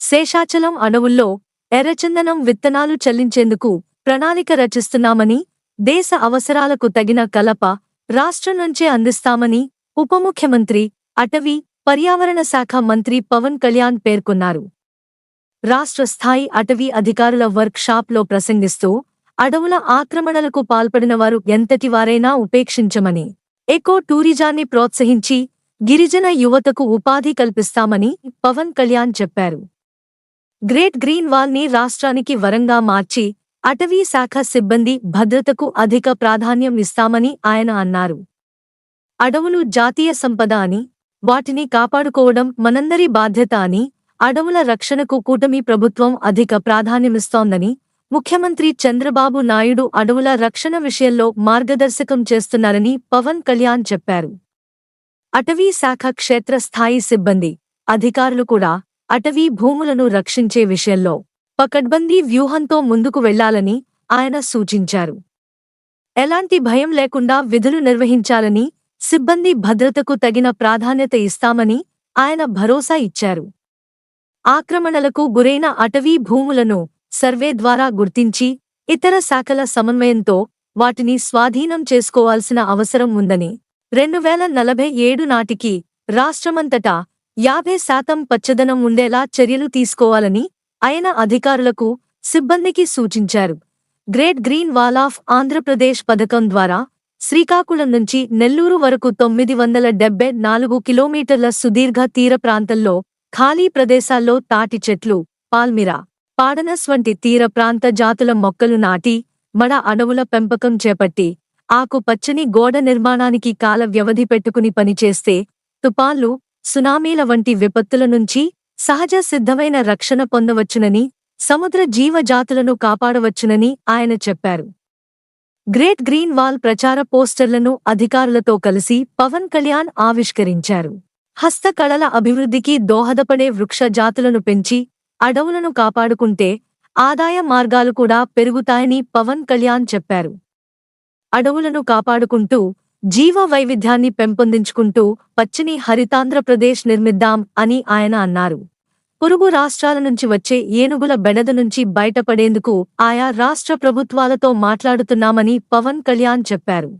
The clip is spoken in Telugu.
శేషాచలం అడవుల్లో ఎర్రచందనం విత్తనాలు చెల్లించేందుకు ప్రణాళిక రచిస్తున్నామని దేశ అవసరాలకు తగిన కలప రాష్ట్రం నుంచే అందిస్తామని ఉప ముఖ్యమంత్రి అటవీ పర్యావరణ శాఖ మంత్రి పవన్ కళ్యాణ్ పేర్కొన్నారు. రాష్ట్ర స్థాయి అటవీ అధికారుల వర్క్ షాప్లో ప్రసంగిస్తూ అడవుల ఆక్రమణలకు పాల్పడిన వారు ఎంతటివారైనా ఉపేక్షించమని ఎకో టూరిజాన్ని ప్రోత్సహించి గిరిజన యువతకు ఉపాధి కల్పిస్తామని పవన్ కళ్యాణ్ చెప్పారు. గ్రేట్ గ్రీన్ వాల్ని రాష్ట్రానికి వరంగా మార్చి అటవీ శాఖ సిబ్బంది భద్రతకు అధిక ప్రాధాన్యం ఇస్తామని ఆయన అన్నారు. అడవులు జాతీయ సంపద అని వాటిని కాపాడుకోవడం మనందరి బాధ్యత అని అడవుల రక్షణకు కూటమి ప్రభుత్వం అధిక ప్రాధాన్యమిస్తోందని ముఖ్యమంత్రి చంద్రబాబు నాయుడు అడవుల రక్షణ విషయంలో మార్గదర్శకం చేస్తున్నారని పవన్ కళ్యాణ్ చెప్పారు. అటవీ శాఖ క్షేత్రస్థాయి సిబ్బంది అధికారులు కూడా అటవీ భూములను రక్షించే విషయంలో పకడ్బందీ వ్యూహంతో ముందుకు వెళ్ళాలని ఆయన సూచించారు. ఎలాంటి భయం లేకుండా విధులు నిర్వహించాలని సిబ్బంది భద్రతకు తగిన ప్రాధాన్యత ఇస్తామని ఆయన భరోసా ఇచ్చారు. ఆక్రమణలకు గురైన అటవీ భూములను సర్వే ద్వారా గుర్తించి ఇతర శాఖల సమన్వయంతో వాటిని స్వాధీనం చేసుకోవాల్సిన అవసరం ఉందని రెండు వేల నలభై ఏడు నాటికి రాష్ట్రమంతటా యాభై శాతం పచ్చదనం ఉండేలా చర్యలు తీసుకోవాలని ఆయన అధికారులకు సిబ్బందికి సూచించారు. Great green wall of Andhra Pradesh పథకం ద్వారా శ్రీకాకుళం నుంచి నెల్లూరు వరకు తొమ్మిది వందల డెబ్బై నాలుగు కిలోమీటర్ల సుదీర్ఘ తీర ప్రాంతంలో ఖాళీ ప్రదేశాల్లో తాటి చెట్లు పాల్మిరా పాడనస్ వంటి తీర ప్రాంత జాతుల మొక్కలు నాటి మడ అడవుల పెంపకం చేపట్టి ఆకు పచ్చని గోడ నిర్మాణానికి కాల వ్యవధి పెట్టుకుని పనిచేస్తే తుపాన్లు సునామీల వంటి విపత్తుల నుంచి సహజ సిద్ధమైన రక్షణ పొందవచ్చునని సముద్ర జీవజాతులను కాపాడవచ్చునని ఆయన చెప్పారు. గ్రేట్ గ్రీన్ వాల్ ప్రచార పోస్టర్లను అధికారులతో కలిసి పవన్ కళ్యాణ్ ఆవిష్కరించారు. హస్తకళల అభివృద్ధికి దోహదపడే వృక్ష జాతులను పెంచి అడవులను కాపాడుకుంటే ఆదాయ మార్గాలు కూడా పెరుగుతాయని పవన్ కళ్యాణ్ చెప్పారు. అడవులను కాపాడుకుంటూ జీవ వైవిధ్యాన్ని పెంపొందించుకుంటూ పచ్చని హరితాంధ్రప్రదేశ్ నిర్మిద్దాం అని ఆయన అన్నారు. పొరుగు రాష్ట్రాల నుంచి వచ్చే ఏనుగుల బెడద నుంచి బయటపడేందుకు ఆయా రాష్ట్ర ప్రభుత్వాలతో మాట్లాడుతున్నామని పవన్ కళ్యాణ్ చెప్పారు.